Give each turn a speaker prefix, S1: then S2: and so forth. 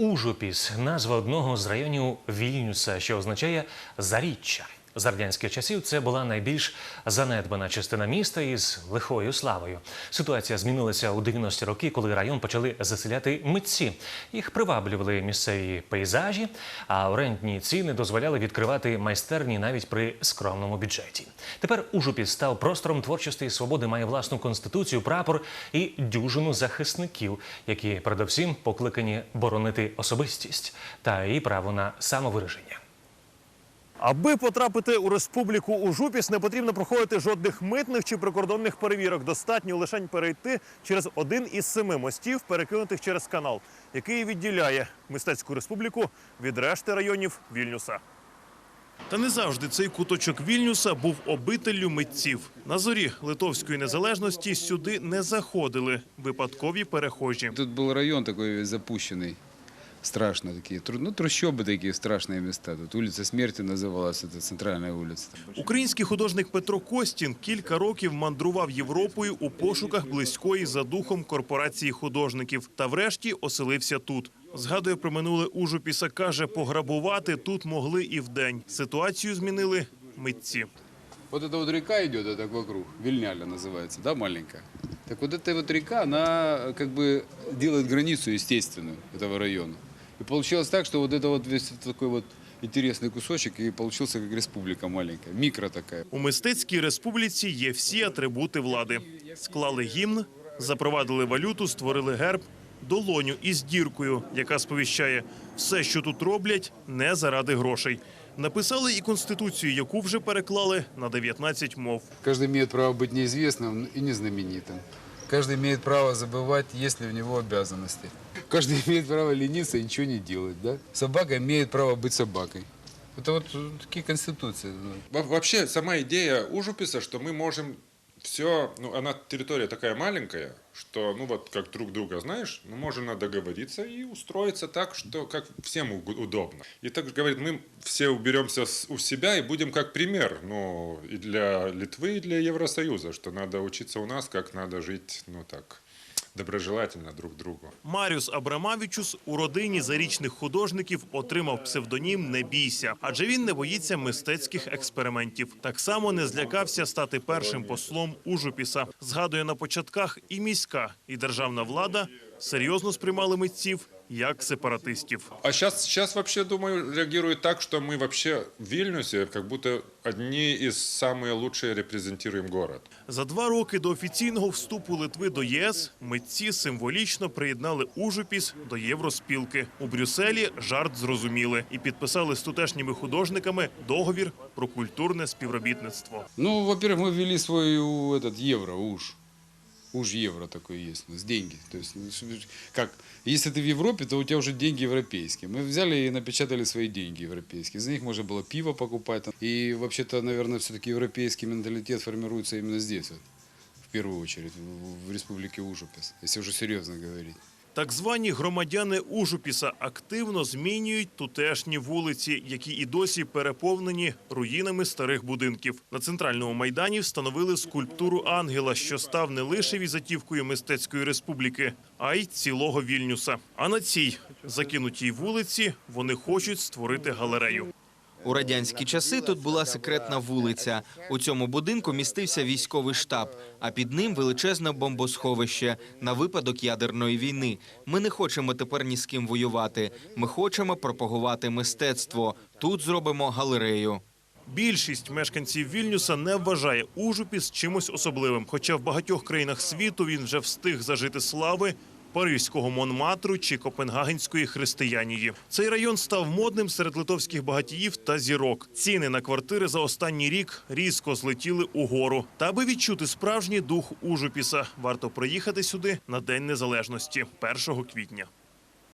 S1: Ужупіс назва одного з районів Вільнюса, що означає заріччя. З радянських часів це була найбільш занедбана частина міста із лихою славою. Ситуація змінилася у 90-ті роки, коли район почали заселяти митці. Їх приваблювали місцеві пейзажі, а орендні ціни дозволяли відкривати майстерні навіть при скромному бюджеті. Тепер Ужупіс став простором творчості і свободи, має власну конституцію, прапор і дюжину захисників, які передовсім покликані боронити особистість та її право на самовираження.
S2: Аби потрапити у республіку Ужупіс, не потрібно проходити жодних митних чи прикордонних перевірок. Достатньо лише перейти через один із семи мостів, перекинутих через канал, який відділяє мистецьку республіку від решти районів Вільнюса. Та не завжди цей куточок Вільнюса був обителлю митців. На зорі литовської незалежності сюди не заходили випадкові перехожі.
S3: Тут был район такой весь запущенный Страшно такие. Тру- Ну, трущобы такие, страшные места. Тут улица смерти называлась, это центральная улица.
S2: Український художник Петро Костін кілька років мандрував Європою у пошуках близької за духом корпорації художників та врешті оселився тут. Згадує про минуле Ужупіса, каже, пограбувати тут могли і вдень. Ситуацію змінили митці.
S3: Вот эта вот река идет, это так вокруг, Вильняля называется, да, маленькая. Так вот эта вот река, она как бы делает границу естественную этого района. И получилось так, что вот это вот весь такой вот интересный кусочек и получился как республика маленькая, микро такая.
S2: У мистецькій республіці є всі атрибути влади. Склали гімн, запровадили валюту, створили герб, долоню із діркою, яка сповіщає все, що тут роблять, не заради грошей. Написали і конституцію, яку вже переклали на 19 мов.
S3: Каждый имеет право быть неизвестным и незнаменитым. Каждый имеет право забывать, есть ли у него обязанности. Каждый имеет право лениться и ничего не делать, да? Собака имеет право быть собакой. Это вот э, такие конституции. ну.
S4: Во- Вообще, сама идея Ужуписа, что мы можем все, ну, она территория такая маленькая, что, ну, вот как друг друга знаешь, ну, можно договориться и устроиться так, что как всем удобно. И так говорит, мы все уберемся с- у себя и будем как пример, ну, и для Литвы, и для Евросоюза, что надо учиться у нас, как надо жить, ну, так, доброжелательно друг другу.
S2: Маріус Абрамавічус у родині зарічних художників отримав псевдонім Не бійся, адже він не боїться мистецьких експериментів. Так само не злякався стати першим послом Ужупіса. Згадує на початках і міська, і державна влада серйозно сприймали митців як сепаратистів.
S4: А сейчас, сейчас вообще, думаю, реагирует так, что мы вообще в Вильнюсе как будто одни из самые лучшие репрезентируем город.
S2: За два роки до офіційного вступу Литви до ЄС митці символічно приєднали Ужупіс до Євроспілки. У Брюсселі жарт зрозуміли і підписали з тутешніми художниками договір про культурне співробітництво.
S3: Ну, во-первых, мы ввели свой у, этот евро, уж. Уж евро такой есть у нас, деньги. То есть, ну, что- как, если ты в Европе, то у тебя уже деньги европейские. Мы взяли и напечатали свои деньги европейские. За них можно было пиво покупать. там. И вообще-то, наверное, все-таки европейский менталитет формируется именно здесь, вот, в первую очередь, в, в республике Ужупес, если уже серьезно говорить.
S2: Так звані громадяни Ужупіса активно змінюють тутешні вулиці, які і досі переповнені руїнами старих будинків. На центральному майдані встановили скульптуру ангела, що став не лише візитівкою мистецької республіки, а й цілого Вільнюса. А на цій закинутій вулиці вони хочуть створити галерею.
S5: У радянські часи тут була секретна вулиця. У цьому будинку містився військовий штаб, а під ним величезне бомбосховище на випадок ядерної війни. Ми не хочемо тепер ні з ким воювати. Ми хочемо пропагувати мистецтво. Тут зробимо галерею.
S2: Більшість мешканців Вільнюса не вважає Ужупіс чимось особливим, хоча в багатьох країнах світу він вже встиг зажити слави. Паризького Монматру чи Копенгагенської християнії. Цей район став модним серед литовських багатіїв та зірок. Ціни на квартири за останній рік різко злетіли угору. Та аби відчути справжній дух Ужупіса, варто приїхати сюди на День Незалежності 1 квітня.